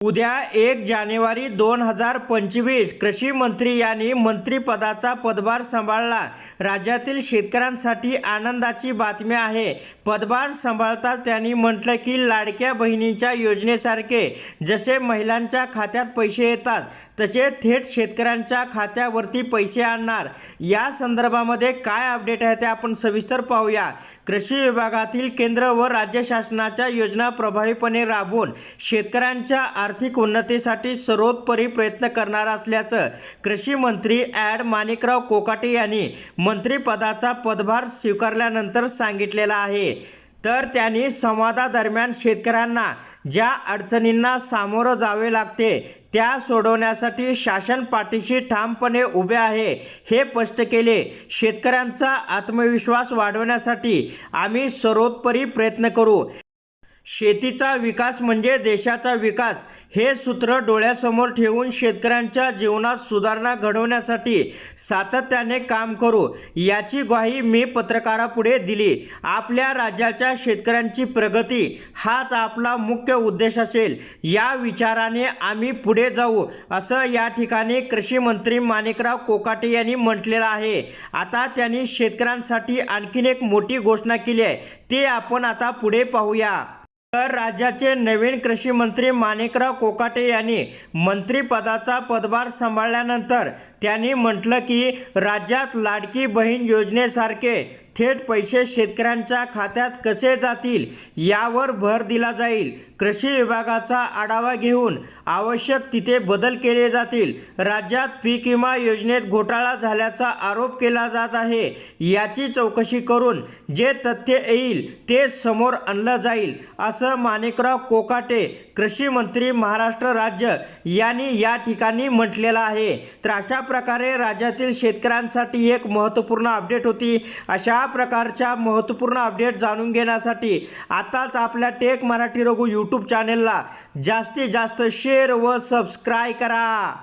उद्या एक जानेवारी दोन हजार पंचवीस कृषी मंत्री यांनी मंत्रिपदाचा पदभार सांभाळला. राज्यातील शेतकऱ्यांसाठी आनंदाची बातमी आहे. पदभार सांभाळताच त्यांनी म्हटलं की लाडक्या बहिणींच्या योजनेसारखे जसे महिलांच्या खात्यात पैसे येतात तसे थेट शेतकऱ्यांच्या खात्यावरती पैसे आणणार. या संदर्भामध्ये काय अपडेट आहे ते आपण सविस्तर पाहूया. कृषी विभागातील केंद्र व राज्य शासनाच्या योजना प्रभावीपणे राबवून शेतकऱ्यांच्या आर्थिक उन्नतीसाठी सर्वोत्परी प्रयत्न करणार असल्याचं कृषी मंत्री ॲड माणिकराव कोकाटे यांनी मंत्रिपदाचा पदभार स्वीकारल्यानंतर सांगितलेला आहे. तर त्यांनी संवादादरम्यान शेतकऱ्यांना ज्या अडचणींना सामोरं जावे लागते त्या सोडवण्यासाठी शासन पाठीशी ठामपणे उभे आहे हे स्पष्ट केले. शेतकऱ्यांचा आत्मविश्वास वाढवण्यासाठी आम्ही सर्वोत्परी प्रयत्न करू. शेतीचा विकास म्हणजे देशाचा विकास. हे सूत्र डोळ्यासमोर ठेवून शेतकऱ्यांच्या जीवनात सुधारणा घडवण्यासाठी सातत्याने काम करू याची ग्वाही मी पत्रकारापुढे दिली. आपल्या राज्याच्या शेतकऱ्यांची प्रगती हाच आपला मुख्य उद्देश असेल या विचाराने आम्ही पुढे जाऊ असं या ठिकाणी कृषी मंत्री माणिकराव कोकाटे यांनी म्हटलेलं आहे. आता त्यांनी शेतकऱ्यांसाठी आणखीन एक मोठी घोषणा केली आहे. ते आपण आता पुढे पाहूया. तर राज्याचे नवीन कृषी मंत्री माणिकराव कोकाटे यांनी मंत्रिपदाचा पदभार सांभाळल्यानंतर त्यांनी म्हटलं की राज्यात लाडकी बहीण योजनेसारखे थेट पैसे शेतकऱ्यांच्या खात्यात कसे जातील यावर भर दिला जाईल. कृषी विभागाचा आढावा घेऊन आवश्यक तिथे बदल केले जातील. राज्यात पीक विमा योजनेत घोटाळा झाल्याचा आरोप केला जात आहे. याची चौकशी करून जे तथ्य येईल ते समोर आणलं जाईल असं माणिकराव कोकाटे कृषी मंत्री महाराष्ट्र राज्य यांनी या ठिकाणी म्हटलेलं आहे. तर अशा प्रकारे राज्यातील शेतकऱ्यांसाठी एक महत्त्वपूर्ण अपडेट होती. अशा प्रकारच्या महत्त्वपूर्ण अपडेट जाणून घेण्यासाठी आताच आपल्या टेक मराठी रघु यूट्यूब चॅनेलला जास्तीत जास्त शेअर व सबस्क्राईब करा.